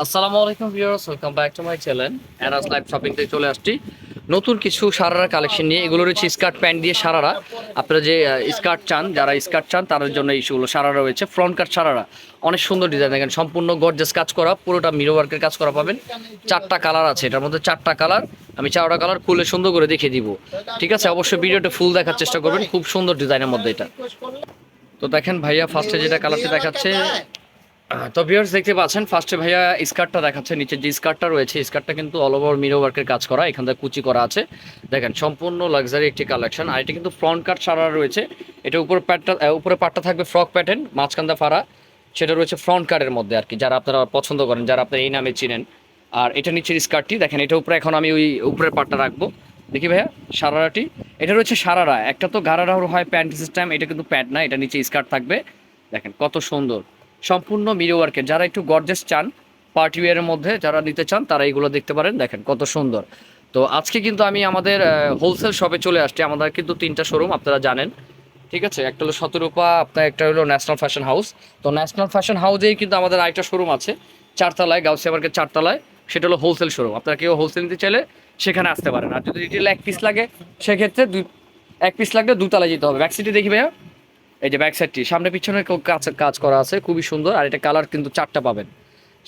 আসসালামু আলাইকুম viewers welcome back to my channel Anas live shopping থেকে চলে আসছি। নতুন কিছু সারারা কালেকশন নিয়ে, এগুলো রয়েছে স্কার্ট প্যান্ট দিয়ে সারারা। আপনারা যে স্কার্ট চান, যারা স্কার্ট চান, তাদের জন্য ইস্যুগুলো সারারা রয়েছে ফ্রন্ট কাট সারারা। অনেক সুন্দর ডিজাইন দেখেন, সম্পূর্ণ গর্জেস কাজ করা, পুরোটা মিরো ওয়ার্কের কাজ করা পাবেন। চারটা কালার আছে, এটার মধ্যে চারটা কালার আমি চারটা কালার খুলে সুন্দর করে দেখিয়ে দিব। ঠিক আছে, অবশ্যই ভিডিওটা ফুল দেখার চেষ্টা করবেন, খুব সুন্দর ডিজাইনের মধ্যে এটা। তো দেখেন ভাইয়া ফার্স্টে যেটা কালারটি দেখাচ্ছে তো ভিউয়ার্স দেখতে পাচ্ছেন ফার্স্টে ভাইয়া স্কার্টটা দেখাচ্ছে নিচে যে স্কার্টটা রয়েছে স্কার্টটা কিন্তু অল ওভার মিরো ওয়ার্কের কাজ করা, এখান থেকে কুচি করা আছে। দেখেন, সম্পূর্ণ লাক্সারি একটি কালেকশন আর এটা কিন্তু ফ্রন্ট কাট সারা রয়েছে। এটা উপরে প্যাটটা উপরে পাটটা থাকবে ফ্রক প্যাটার্ন মাঝখানটা ফাড়া। সেটা রয়েছে ফ্রন্ট কাটের মধ্যে আর কি যারা আপনারা পছন্দ করেন, যারা আপনারা এই নামে চিনেন। আর এটা নিচের স্কার্টটি দেখেন, এটা উপরে এখন আমি ওই উপরের পাটটা রাখব। দেখি ভাইয়া, সারারাটি। এটা রয়েছে সারারা, একটা তো গারারা হয় প্যান্ট সিস্টেম এটা কিন্তু প্যান্ট না, এটা নিচে স্কার্ট থাকবে। দেখেন, কত সুন্দর। সম্পূর্ণ মিরো ওয়ার্কের যারা একটু গর্জেস চান পার্টি ওয়ারের মধ্যে যারা নিতে চান, তারা এইগুলো দেখতে পারেন। দেখেন কত সুন্দর। তো আজকে কিন্তু আমি আমাদের হোলসেল শপে চলে আসছি। আমাদের কিন্তু তিনটা শোরুম আপনারা জানেন। ঠিক আছে? একটা হলো শতরূপা আপনার একটা হলো ন্যাশনাল ফ্যাশন হাউস তো ন্যাশনাল ফ্যাশন হাউসেই কিন্তু আমাদের আরেকটা শোরুম আছে, চারতলায়, গাউসিয়া মার্কেট চারতলায়। সেটা হলো হোলসেল শোরুম আপনারা কেউ হোলসেল নিতে চাইলে সেখানে আসতে পারেন। আর যদি রিটেল এক পিস লাগে, সেক্ষেত্রে দুই, এক পিস লাগলে দুতলায় যেতে হবে। ব্যাক সিটে দেখি ভাইয়া। এই যে ব্যাক সাইডটি সামনে পিছনে কাজ কাজ করা আছে, খুবই সুন্দর, আর এটা কালার কিন্তু চারটা পাবেন।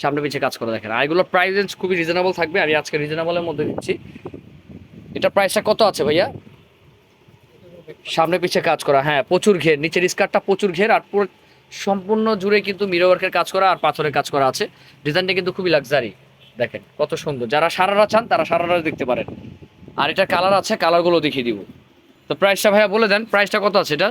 সামনে পিছিয়ে কাজ করা দেখেন। আর এগুলোর প্রাইস রেঞ্জ খুবই রিজনেবল থাকবে, আমি আজকে রিজনেবলের মধ্যে দিচ্ছি। এটা প্রাইসটা কত আছে ভাইয়া? সামনে পিছিয়ে কাজ করা হ্যাঁ প্রচুর ঘের, নিচের স্কার্টটা প্রচুর ঘের, আর পুরো সম্পূর্ণ জুড়ে কিন্তু মিরো ওয়ার্কের কাজ করা আর পাথরের কাজ করা আছে। ডিজাইনটা কিন্তু খুবই লাক্সারি দেখেন, কত সুন্দর। যারা সারারা চান, তারা সারারা দেখতে পারেন। আর এটা কালার আছে কালারগুলো দেখিয়ে দিব। তো প্রাইসটা ভাইয়া বলে দেন প্রাইসটা কত আছে এটা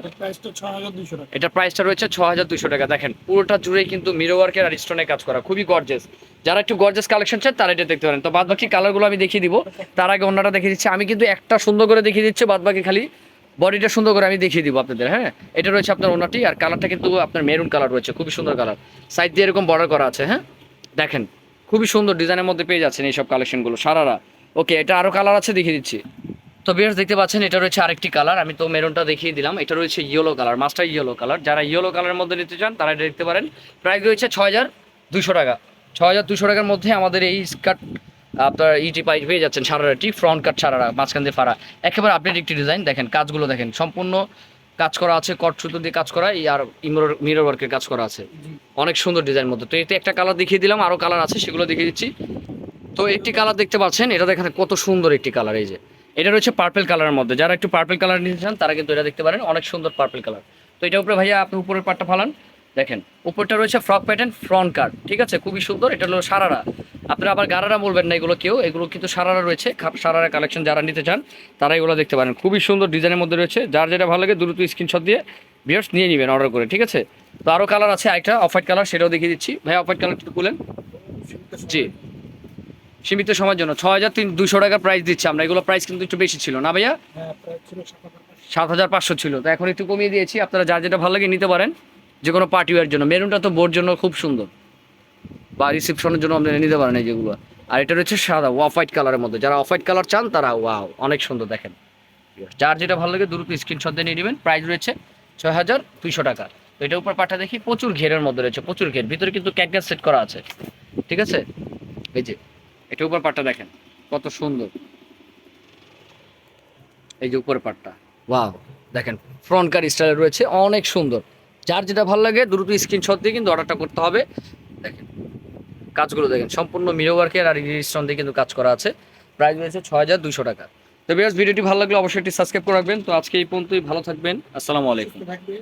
এটা প্রাইসটা রয়েছে ছ হাজার দুশো টাকা। দেখেন পুরোটা জুড়েই কিন্তু মিরো ওয়ার্কের আর স্টোনের কাজ করা খুবই গর্জেস যারা একটু গর্জেস কালেকশন চান তারা এটা দেখতে পারেন। তো বাদ বাকি কালারগুলো আমি দেখিয়ে দিব। তার আগে অন্যটা দেখিয়ে দিচ্ছি। আমি কিন্তু একটা সুন্দর করে দেখিয়ে দিচ্ছি বাদ বাকি খালি বডিটা সুন্দর করে আমি দেখিয়ে দিব আপনাদের হ্যাঁ? এটা রয়েছে আপনার ওনাটি আর কালারটা কিন্তু আপনার মেরুন কালার রয়েছে খুবই সুন্দর কালার সাইড দিয়ে এরকম বর্ডার করা আছে হ্যাঁ? দেখেন খুবই সুন্দর ডিজাইনের মধ্যে পেয়ে যাচ্ছেন এইসব কালেকশনগুলো সারারা। ওকে এটা আরও কালার আছে দেখিয়ে দিচ্ছি। তো বিয়ার্স দেখতে পাচ্ছেন এটা রয়েছে আরেকটি কালার আমি তো মেরুনটা দেখিয়ে দিলাম। এটা রয়েছে yellow colour master yellow colour যারা ইয়েলো কালারের মধ্যে নিতে চান তারা এটা দেখতে পারেন। প্রাইস রয়েছে ছয় হাজার দুশো টাকা। ছয় হাজার দুশো টাকার মধ্যে আমাদের এই স্কার্ট আপনার ইটি পাই পেয়ে যাচ্ছেন সারারাটি ফ্রন্ট কাট সারারা মাঝখান দিয়ে ফাড়া একেবারে আপডেট একটি ডিজাইন দেখেন কাজগুলো দেখেন সম্পূর্ণ কাজ করা আছে কট সুতো দিয়ে কাজ করা আর ইমোর মিরর ওয়ার্কের কাজ করা আছে। অনেক সুন্দর ডিজাইন মধ্যে। তো এতে একটা কালার দেখিয়ে দিলাম আরও কালার আছে সেগুলো দেখিয়ে দিচ্ছি। তো একটি কালার দেখতে পাচ্ছেন এটা দেখেন কত সুন্দর একটি কালার এই যে। এটা রয়েছে পার্পেল কালারের মধ্যে। যারা একটু পার্পেল কালার নিতে চান, তারা কিন্তু এটা দেখতে পারেন। অনেক সুন্দর পার্পেল কালার তো এটা উপরে ভাইয়া আপনি উপরের পাটটা ফালান। দেখেন, উপরটা রয়েছে ফ্রক প্যাটার্ন ফ্রন্ট কাট ঠিক আছে? খুবই সুন্দর। এটা হলো সারারা। আপনারা আবার গারারা বলবেন না এগুলো কেউ। এগুলো কিন্তু সারারা রয়েছে। সারারা কালেকশন যারা নিতে চান, তারা এগুলো দেখতে পারেন। খুবই সুন্দর ডিজাইনের মধ্যে রয়েছে। যার যেটা ভালো লাগে দ্রুত স্ক্রিনশট দিয়ে বিয়ার্স নিয়ে নেবেন অর্ডার করে। ঠিক আছে? তো আরও কালার আছে একটা অফ হোয়াইট কালার সেটাও দেখিয়ে দিচ্ছি। ভাই অফ হোয়াইট কালার একটু খুলেন জি। সীমিত সময়ের জন্য। ছ হাজার তিন দুশো টাকা প্রাইস দিচ্ছি আমরা। এগুলো প্রাইস কিন্তু একটু বেশি ছিল না ভাইয়া? হ্যাঁ সাত হাজার পাঁচশো। ছিল। তো এখন একটু কমিয়ে দিয়েছি। আপনারা যার যেটা ভালো লাগে নিতে পারেন। যে কোনো পার্টি ওয়ার জন্য। মেরুনটা তো বোর জন্য খুব সুন্দর। বা রিসেপশনের জন্য আপনারা নিতে পারেন এই যেগুলো। আর এটা রয়েছে সাদা অফ হোয়াইট কালারের মধ্যে। যারা অফ হোয়াইট কালার চান তারা ওয়াও অনেক সুন্দর দেখেন। যার যেটা ভালো লাগে দ্রুত স্ক্রিনশট দিয়ে নিয়ে নেবেন। প্রাইস রয়েছে ছয় হাজার দুইশো টাকা। তো এটার উপর পাঠা দেখি প্রচুর ঘেরের মধ্যে রয়েছে প্রচুর ঘের। ভিতরে কিন্তু ক্যাকগাস সেট করা আছে। ঠিক আছে? এই যে এটা উপর পাটটা দেখেন কত সুন্দর। এই যে উপরের পাটটা। ওয়াও দেখেন ফ্রন্ট কার স্টাইলে রয়েছে অনেক সুন্দর। যার যেটা ভালো লাগে দ্রুত স্ক্রিনশট দিয়ে কিন্তু অর্ডারটা করতে হবে। দেখেন কাজগুলো দেখেন সম্পূর্ণ মিরো ওয়ার্কের আর স্টোন দিয়ে কিন্তু কাজ করা আছে। প্রাইস রয়েছে ছয় হাজার দুশো টাকা। তো বিয়ার্স ভিডিওটি ভালো লাগলে অবশ্যই একটি সাবস্ক্রাইব করে রাখবেন। তো আজকে এই পর্যন্তই ভালো থাকবেন। আসসালামু আলাইকুম। থাকবে